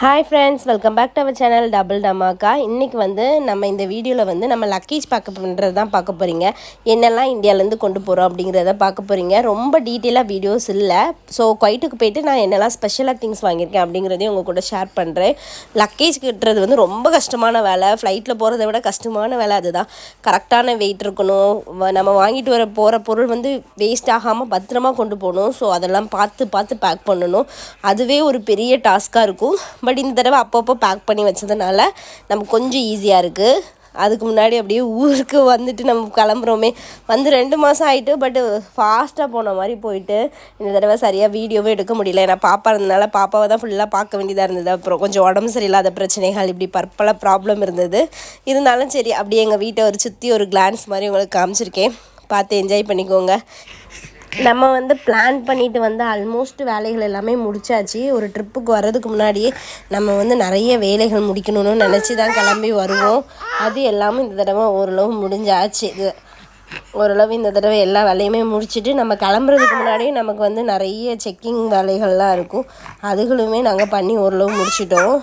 Hi friends welcome back to our channel double dhamaka இன்றைக்கி வந்து நம்ம இந்த வீடியோவில் வந்து நம்ம லக்கேஜ் பேக்கப் பண்ணுறது தான் பார்க்க போகிறீங்க என்னெல்லாம் இந்தியாவிலேருந்து கொண்டு போகிறோம் அப்படிங்கிறத பார்க்க போகிறீங்க ரொம்ப டீட்டெயிலாக வீடியோஸ் இல்லை. ஸோ குவைட்டுக்கு போயிட்டு நான் என்னெல்லாம் ஸ்பெஷலாக திங்ஸ் வாங்கியிருக்கேன் அப்படிங்கிறதையும் உங்கள் கூட ஷேர் பண்ணுறேன் லக்கேஜ் கட்டுறது வந்து ரொம்ப கஷ்டமான வேலை. ஃப்ளைட்டில் போகிறத விட கஷ்டமான வேலை அதுதான். கரெக்டான வெயிட் இருக்கணும். நம்ம வாங்கிட்டு வர போகிற பொருள் வந்து வேஸ்ட் ஆகாமல் பத்திரமா கொண்டு போகணும். ஸோ அதெல்லாம் பார்த்து பார்த்து பேக் பண்ணணும். அதுவே ஒரு பெரிய டாஸ்க்காக இருக்கும். பட் இந்த தடவை அப்பப்போ பேக் பண்ணி வச்சதுனால நமக்கு கொஞ்சம் ஈஸியாக இருக்குது அதுக்கு முன்னாடி அப்படியே ஊருக்கு வந்துட்டு நம்ம கிளம்புறோமே. வந்து ரெண்டு மாதம் ஆகிட்டு பட்டு ஃபாஸ்ட்டாக போன மாதிரி போயிட்டு இந்த தடவை சரியாக வீடியோவே எடுக்க முடியல. ஏன்னா பாப்பா இருந்தனால பாப்பாவை தான் ஃபுல்லாக பார்க்க வேண்டியதாக இருந்தது. அப்புறம் கொஞ்சம் உடம்பு சரியில்லாத பிரச்சனைகள் இப்படி பற்பல ப்ராப்ளம் இருந்தது. இருந்தாலும் சரி அப்படியே எங்கள் வீட்டை ஒரு சுற்றி ஒரு கிளான்ஸ் மாதிரி உங்களுக்கு காமிச்சிருக்கேன். பார்த்து என்ஜாய் பண்ணிக்கோங்க. நம்ம வந்து பிளான் பண்ணிட்டு வந்து ஆல்மோஸ்ட் வேலைகள் எல்லாமே முடிச்சாச்சு. ஒரு ட்ரிப்புக்கு வர்றதுக்கு முன்னாடியே நம்ம வந்து நிறைய வேலைகள் முடிக்கணும்னு நினச்சி தான் கிளம்பி வருவோம். அது எல்லாமே இந்த தடவை ஓரளவு முடிஞ்சாச்சு. இது ஓரளவு இந்த தடவை எல்லா வேலையுமே முடிச்சுட்டு நம்ம கிளம்புறதுக்கு முன்னாடியே நமக்கு வந்து நிறைய செக்கிங் வேலைகள்லாம் இருக்கும். அதுகளுமே நாங்கள் பண்ணி ஓரளவு முடிச்சிட்டோம்.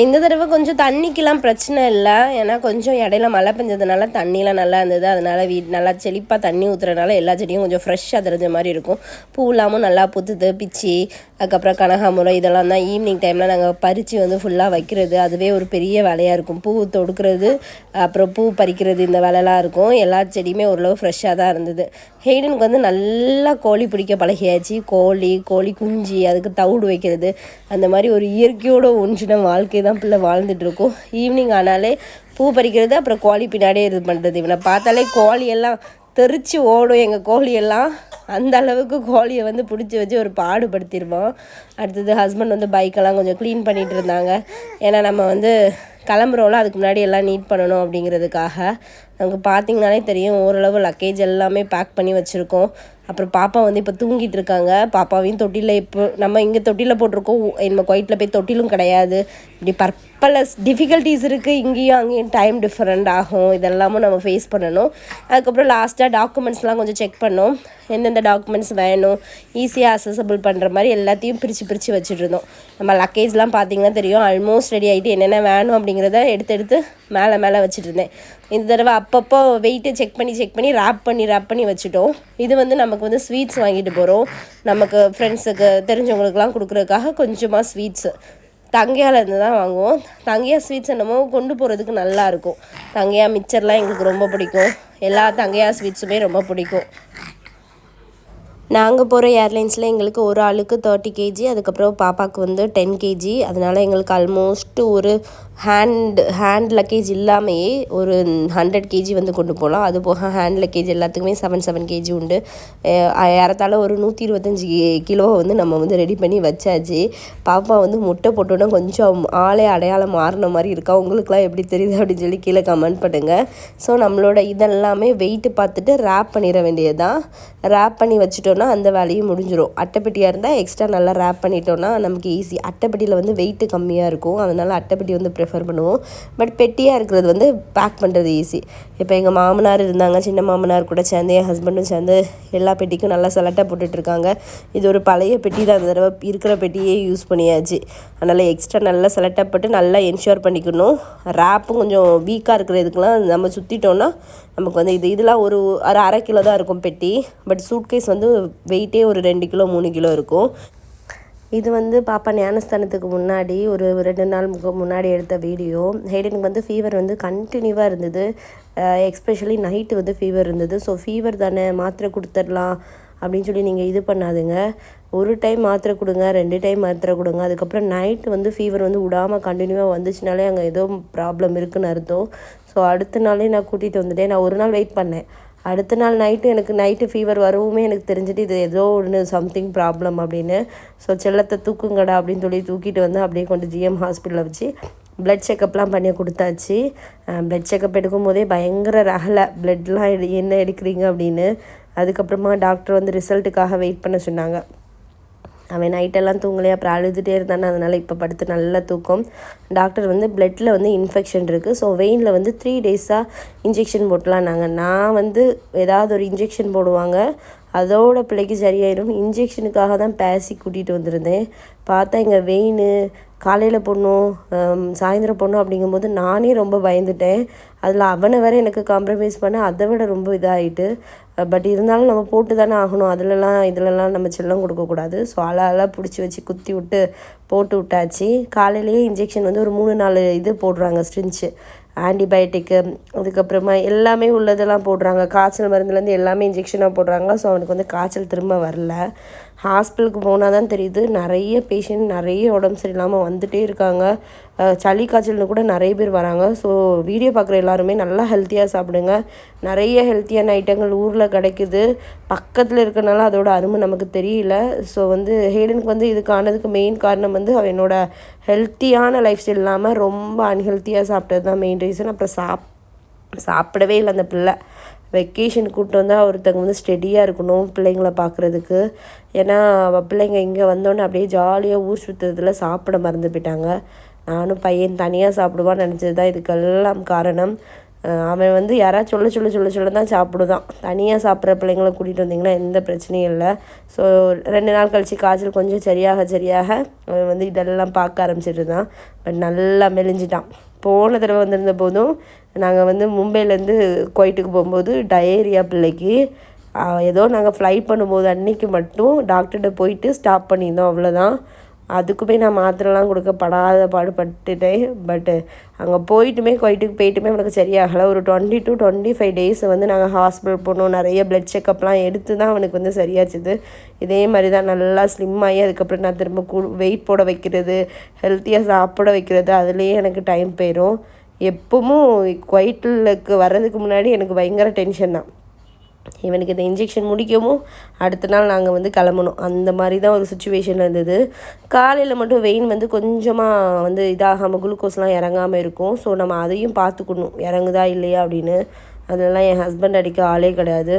இந்த தடவை கொஞ்சம் தண்ணிக்கெலாம் பிரச்சனை இல்லை. ஏன்னா கொஞ்சம் இடையில மழை பெஞ்சதுனால தண்ணிலாம் நல்லா இருந்தது. அதனால வீட் நல்லா செழிப்பாக தண்ணி ஊற்றுறதுனால எல்லா செடியும் கொஞ்சம் ஃப்ரெஷ்ஷாக தெரிஞ்ச மாதிரி இருக்கும். பூலாமும் நல்லா புத்துது பிச்சி அதுக்கப்புறம் கனகாமரம் இதெல்லாம் தான் ஈவினிங் டைமில் நாங்கள் பறித்து வந்து ஃபுல்லாக வைக்கிறது. அதுவே ஒரு பெரிய வேலையாக இருக்கும். பூ தொடுக்கிறது அப்புறம் பூ பறிக்கிறது இந்த வேலைலாம் இருக்கும். எல்லா செடியுமே ஓரளவு ஃப்ரெஷ்ஷாக தான் இருந்தது. ஹெய்டனுக்கு வந்து நல்லா கோழி பிடிக்க பழகியாச்சு. கோழி கோழி குஞ்சு அதுக்கு தவிடு வைக்கிறது. அந்த மாதிரி ஒரு இயற்கையோட ஒன்றின வாழ்க்கை தான் பிள்ளை வாழ்ந்துட்டு ஈவினிங் ஆனாலே பூ பறிக்கிறது அப்புறம் கோழி பின்னாடியே இது பண்ணுறது இவனை பார்த்தாலே கோழியெல்லாம் தெரிச்சு ஓடும். எங்கள் கோழியெல்லாம் அந்த அளவுக்கு கோழியை வந்து பிடிச்சி வச்சு ஒரு பாடுபடுத்திடுவோம் அடுத்தது ஹஸ்பண்ட் வந்து பைக்கெல்லாம் கொஞ்சம் க்ளீன் பண்ணிகிட்டு இருந்தாங்க. ஏன்னா நம்ம வந்து கிளம்புறோம்ல அதுக்கு முன்னாடி எல்லாம் நீட் பண்ணணும் அப்படிங்கிறதுக்காக. நமக்கு பார்த்திங்கனாலே தெரியும் ஓரளவு லக்கேஜ் எல்லாமே பேக் பண்ணி வச்சுருக்கோம். அப்புறம் பாப்பா வந்து இப்போ தூங்கிட்டு இருக்காங்க. பாப்பாவையும் தொட்டிலில் இப்போ நம்ம இங்கே தொட்டிலில் போட்டிருக்கோம். நம்ம கொயிட்டில் போய் தொட்டிலும் கிடையாது. இப்படி பற்பல டிஃபிகல்ட்டிஸ் இருக்குது இங்கேயும் அங்கேயும் டைம் டிஃப்ரெண்ட் ஆகும். இதெல்லாமும் நம்ம ஃபேஸ் பண்ணணும். அதுக்கப்புறம் லாஸ்ட்டாக டாக்குமெண்ட்ஸ்லாம் கொஞ்சம் செக் பண்ணோம் எந்தெந்த டாக்குமெண்ட்ஸ் வேணும்? ஈஸியாக அசசபிள் பண்ணுற மாதிரி எல்லாத்தையும் பிரித்து பிரித்து வச்சுட்ருந்தோம் நம்ம லக்கேஜ்லாம் பார்த்தீங்கன்னா தெரியும் ஆல்மோஸ்ட் ரெடி ஆகிட்டு என்னென்ன வேணும் அப்படிங்கிறத எடுத்து எடுத்து மேலே மேலே வச்சுட்டு இருந்தேன். இந்த தடவை அப்பப்போ வெயிட்டை செக் பண்ணி செக் பண்ணி ரேப் பண்ணி ரேப் பண்ணி வச்சுட்டோம். இது வந்து நமக்கு வந்து ஸ்வீட்ஸ் வாங்கிட்டு போகிறோம் நமக்கு ஃப்ரெண்ட்ஸுக்கு தெரிஞ்சவங்களுக்குலாம் கொடுக்குறதுக்காக கொஞ்சமாக ஸ்வீட்ஸு தங்கையாலேருந்து தான் வாங்குவோம். தங்கையா ஸ்வீட்ஸ் என்னமோ கொண்டு போகிறதுக்கு நல்லாயிருக்கும் தங்கையா மிச்சர்லாம் எங்களுக்கு ரொம்ப பிடிக்கும். எல்லா தங்கையா ஸ்வீட்ஸுமே ரொம்ப பிடிக்கும். நாங்கள் போகிற ஏர்லைன்ஸில் எங்களுக்கு ஒரு ஆளுக்கு தேர்ட்டி கேஜி அதுக்கப்புறம் பாப்பாவுக்கு வந்து டென் கேஜி அதனால் எங்களுக்கு ஆல்மோஸ்ட் ஒரு ஹேண்ட் ஹேண்ட் லக்கேஜ் இல்லாமையே ஒரு ஹண்ட்ரட் கேஜி வந்து கொண்டு போகலாம் அது போக ஹேண்ட் லக்கேஜ் எல்லாத்துக்குமே செவன் செவன் கேஜி உண்டு. ஏறத்தாழ ஒரு நூற்றி இருபத்தஞ்சி கிலோ வந்து நம்ம வந்து ரெடி பண்ணி வச்சாச்சு. பாப்பா வந்து முட்டை போட்டோன்னா கொஞ்சம் ஆளே அடையாளம் மாறின மாதிரி இருக்கா? உங்களுக்குலாம் எப்படி தெரியுது அப்படின்னு சொல்லி கீழே கமெண்ட் பண்ணுங்கள் ஸோ நம்மளோட இதெல்லாமே வெயிட்டு பார்த்துட்டு ரேப் பண்ணிட வேண்டியது தான் ரேப் பண்ணி வச்சுட்டோம் வச்சுட்டோன்னா அந்த வேலையும் முடிஞ்சிடும் அட்டைப்பெட்டியாக இருந்தால் எக்ஸ்ட்ரா நல்லா ரேப் பண்ணிட்டோன்னா நமக்கு ஈஸி அட்டைப்பெட்டியில் வந்து வெயிட்டு கம்மியாக இருக்கும். அதனால் அட்டைப்பெட்டி வந்து ப்ரிஃபர் பண்ணுவோம். பட் பெட்டியாக இருக்கிறது வந்து பேக் பண்ணுறது ஈஸி இப்போ எங்கள் மாமனார் இருந்தாங்க சின்ன மாமனார் கூட சேர்ந்து என் ஹஸ்பண்டும் சேர்ந்து எல்லா பெட்டிக்கும் நல்லா செலட்டாக போட்டுட்ருக்காங்க. இது ஒரு பழைய பெட்டி தான். அந்த தடவை இருக்கிற பெட்டியே யூஸ் பண்ணியாச்சு. அதனால் எக்ஸ்ட்ரா நல்லா செலட்டாக போட்டு நல்லா என்ஷூர் பண்ணிக்கணும். ரேப்பும் கொஞ்சம் வீக்காக இருக்கிற இதுக்கெலாம் நம்ம சுற்றிட்டோன்னா நமக்கு வந்து இது இதெல்லாம் ஒரு அரை அரை கிலோ தான் இருக்கும் பெட்டி. பட் சூட்கேஸ் வந்து வெயிட்டே ஒரு ரெண்டு கிலோ மூணு கிலோ இருக்கும். இது வந்து பாப்பா ஞானஸ்தானத்துக்கு முன்னாடி ஒரு ரெண்டு நாள் முன்னாடி எடுத்த வீடியோ. ஹேடனுக்கு வந்து ஃபீவர் வந்து கண்டினியூவாக இருந்தது. எக்ஸ்பெஷலி நைட்டு வந்து ஃபீவர் இருந்தது. ஸோ ஃபீவர் தானே மாத்திரை கொடுத்துடலாம் அப்படின்னு சொல்லி நீங்கள் இது பண்ணாதுங்க. ஒரு டைம் மாத்திரை கொடுங்க ரெண்டு டைம் மாத்திரை கொடுங்க. அதுக்கப்புறம் நைட்டு வந்து ஃபீவர் வந்து விடாமல் கண்டினியூவாக வந்துச்சுனாலே அங்கே ஏதோ ப்ராப்ளம் இருக்குன்னு அர்த்தம். ஸோ அடுத்த நாளே நான் கூட்டிகிட்டு வந்துட்டேன். நான் ஒரு நாள் வெயிட் பண்ணேன். அடுத்த நாள் நைட்டு எனக்கு நைட்டு ஃபீவர் வரவுமே எனக்கு தெரிஞ்சுட்டு இது ஏதோ ஒன்று சம்திங் ப்ராப்ளம் அப்படின்னு. ஸோ செல்லத்தை தூக்குங்கடா அப்படின்னு சொல்லி தூக்கிட்டு வந்து அப்படியே கொண்டு ஜிஎம் ஹாஸ்பிட்டலில் வச்சு பிளட் செக்கப்லாம் பண்ணி கொடுத்தாச்சு. பிளட் செக்கப் எடுக்கும் போதே பயங்கர ரகலை. பிளட்லாம் எடு என்ன எடுக்கிறீங்க அப்படின்னு. அதுக்கப்புறமா டாக்டர் வந்து ரிசல்ட்டுக்காக வெயிட் பண்ண சொன்னாங்க. அவன் நைட்டெல்லாம் தூங்கலையே? அப்புறம் அழுதுகிட்டே இருந்தானே அதனால் இப்போ படுத்து நல்ல தூக்கம். டாக்டர் வந்து பிளட்டில் வந்து இன்ஃபெக்ஷன் இருக்குது ஸோ வெயினில் வந்து த்ரீ டேஸாக இன்ஜெக்ஷன் போட்டலாம் நாங்கள் நான் வந்து ஏதாவது ஒரு இன்ஜெக்ஷன் போடுவாங்க. அதோட பிள்ளைக்கு சரியாயிடும் இன்ஜெக்ஷனுக்காக தான் பேசி கூட்டிகிட்டு வந்திருந்தேன். பார்த்தா இங்கே வெயின் காலையில் போடணும் சாயந்தரம் போடணும் அப்படிங்கும்போது நானே ரொம்ப பயந்துட்டேன். அதில் அவனை வேற எனக்கு காம்ப்ரமைஸ் பண்ண அதை விட ரொம்ப இதாகிட்டு பட் இருந்தாலும் நம்ம போட்டு தானே ஆகணும். அதிலலாம் இதிலலாம் நம்ம செல்லம் கொடுக்கக்கூடாது ஸோ அழகாக பிடிச்சி வச்சு குத்தி விட்டு போட்டு விட்டாச்சு. காலையிலேயே இன்ஜெக்ஷன் வந்து ஒரு மூணு நாலு இது போடுறாங்க ஸ்ட்ரிஞ்சு ஆன்டிபயோட்டிக்கு அதுக்கப்புறமா எல்லாமே உள்ளதெல்லாம் போடுறாங்க. காய்ச்சல் மருந்துலேருந்து எல்லாமே இன்ஜெக்ஷனாக போடுறாங்க. ஸோ அவனுக்கு வந்து காய்ச்சல் திரும்ப வரல. ஹாஸ்பிட்டலுக்கு போனால் தான் தெரியுது நிறைய பேஷண்ட் நிறைய உடம்பு சரியில்லாமல் வந்துகிட்டே இருக்காங்க. சளி காய்ச்சல்னு கூட நிறைய பேர் வராங்க. ஸோ வீடியோ பார்க்குற எல்லாருமே நல்லா ஹெல்த்தியாக சாப்பிடுங்க. நிறைய ஹெல்த்தியான ஐட்டங்கள் ஊரில் கிடைக்குது. பக்கத்தில் இருக்கனால அதோட அருமை நமக்கு தெரியல. ஸோ வந்து ஹேலனுக்கு வந்து இதுக்கானதுக்கு மெயின் காரணம் வந்து அவ என்னோட ஹெல்த்தியான லைஃப் ஸ்டைல் இல்லாமல் ரொம்ப அன்ஹெல்த்தியாக சாப்பிட்டது தான் மெயின் ரீசன் அப்புறம் சாப் சாப்பிடவே இல்லை அந்த பிள்ளை. வெக்கேஷன் கூப்பிட்டு வந்தால் ஒருத்தங்க வந்து ஸ்டெடியாக இருக்கணும் பிள்ளைங்கள பார்க்குறதுக்கு. ஏன்னா பிள்ளைங்க இங்கே வந்தோடனே அப்படியே ஜாலியாக ஊர் சுற்றுறதுல சாப்பிட மறந்து போயிட்டாங்க. நானும் பையன் தனியாக சாப்பிடுவான்னு நினச்சது தான் இதுக்கெல்லாம் காரணம். அவன் வந்து யாராவது சொல்ல சொல்ல சொல்ல சொல்ல தான் சாப்பிடுதான். தனியாக சாப்பிட்ற பிள்ளைங்களை கூட்டிகிட்டு வந்தீங்கன்னா எந்த பிரச்சனையும் இல்லை. ஸோ ரெண்டு நாள் கழித்து காய்ச்சல் கொஞ்சம் சரியாக சரியாக அவன் வந்து இதெல்லாம் பார்க்க ஆரம்பிச்சிட்டு தான் பட் நல்லா மெலிஞ்சிட்டான். போன தடவை வந்திருந்த போதும் நாங்கள் வந்து மும்பையிலேருந்து கோயிட்டுக்கு போகும்போது டயேரியா பிள்ளைக்கு. ஏதோ நாங்கள் ஃப்ளைட் பண்ணும்போது அன்றைக்கி மட்டும் டாக்டர்கிட்ட போயிட்டு ஸ்டாப் பண்ணியிருந்தோம் அவ்வளோதான் அதுக்குமே நான் மாத்திரைலாம் கொடுக்க படாத பாடுபட்டுட்டேன் பட்டு அங்கே போயிட்டுமே கொயிட்டுக்கு போயிட்டுமே எனக்கு சரியாகலை. ஒரு twenty two twenty five days வந்து நாங்கள் ஹாஸ்பிட்டல் போனோம். நிறைய பிளட் செக்கப்லாம் எடுத்து தான் அவனுக்கு வந்து சரியாச்சுது. இதே மாதிரி தான் நல்லா ஸ்லிம் ஆகி அதுக்கப்புறம் நான் திரும்ப கூ வெயிட் போட வைக்கிறது ஹெல்த்தியாக சாப்பிட வைக்கிறது அதுலேயே எனக்கு டைம் போயிடும் எப்பவும் குவைட்டிலுக்கு வர்றதுக்கு முன்னாடி எனக்கு பயங்கர டென்ஷன் தான். இவனுக்கு இந்த இன்ஜெக்ஷன் முடிக்கவும் அடுத்த நாள் நாங்கள் வந்து கிளம்பணும். அந்த மாதிரி தான் ஒரு சுச்சுவேஷன் இருந்தது. காலையில் மட்டும் வெயின் வந்து கொஞ்சமாக வந்து இதாகாமல் குளுக்கோஸ்லாம் இறங்காமல் இருக்கும். ஸோ நம்ம அதையும் பார்த்துக்கணும். இறங்குதா இல்லையா அப்படின்னு. அதெல்லாம் என் ஹஸ்பண்ட் அடிக்க ஆளே கிடையாது.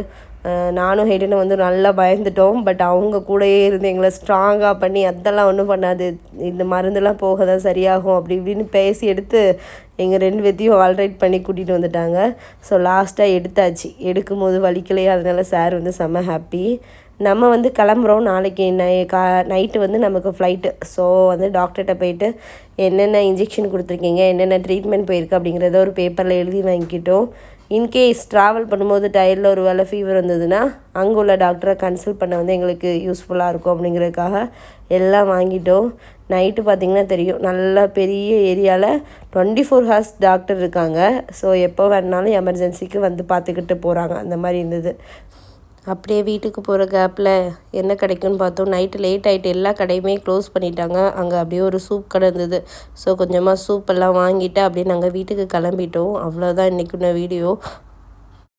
நானும் ஹெய்டனும் வந்து நல்லா பயந்துட்டோம். பட் அவங்க கூடயே இருந்து எங்களை ஸ்ட்ராங்காக பண்ணி அதெல்லாம் ஒன்றும் பண்ணாது. இந்த மருந்தெல்லாம் போக தான் சரியாகும் அப்படி இப்படின்னு பேசி எடுத்து எங்கள் ரெண்டு பேத்தையும் ஆல்ரைட் பண்ணி கூட்டிகிட்டு வந்துட்டாங்க. ஸோ லாஸ்ட்டாக எடுத்தாச்சு. எடுக்கும் போது வலிக்கலையே. அதனால சார் வந்து செம்ம ஹாப்பி நம்ம வந்து கிளம்புறோம். நாளைக்கு நை கா நைட்டு வந்து நமக்கு ஃப்ளைட்டு ஸோ வந்து டாக்டர்கிட்ட போயிட்டு என்னென்ன இன்ஜெக்ஷன் கொடுத்துருக்கீங்க? என்னென்ன ட்ரீட்மெண்ட் போயிருக்கு அப்படிங்கிறத ஒரு பேப்பரில் எழுதி வாங்கிக்கிட்டோம். இன்கேஸ் ட்ராவல் பண்ணும்போது டயரில் ஒரு வேலை ஃபீவர் வந்ததுன்னா அங்கே உள்ள டாக்டரை கன்சல்ட் பண்ண வந்து எங்களுக்கு யூஸ்ஃபுல்லாக இருக்கும் அப்படிங்கிறதுக்காக எல்லாம் வாங்கிட்டோம். நைட்டு பார்த்திங்கன்னா தெரியும். நல்லா பெரிய ஏரியாவில் டுவெண்ட்டி ஃபோர் ஹவர்ஸ் டாக்டர் இருக்காங்க. ஸோ எப்போ வேணாலும் எமர்ஜென்சிக்கு வந்து பார்த்துக்கிட்டு போகிறாங்க அந்த மாதிரி இருந்தது. அப்படியே வீட்டுக்கு போகிற கேப்பில் என்ன கிடைக்கும்னு பார்த்தோம். நைட்டு லேட் ஆகிட்டு எல்லா கடையுமே க்ளோஸ் பண்ணிட்டாங்க. அங்கே அப்படியே ஒரு சூப் கடை இருந்தது. ஸோ கொஞ்சமாக சூப்பெல்லாம் வாங்கிட்டு அப்படியே நாங்கள் வீட்டுக்கு கிளம்பிட்டோம். அவ்வளோதான் இன்றைக்குன வீடியோ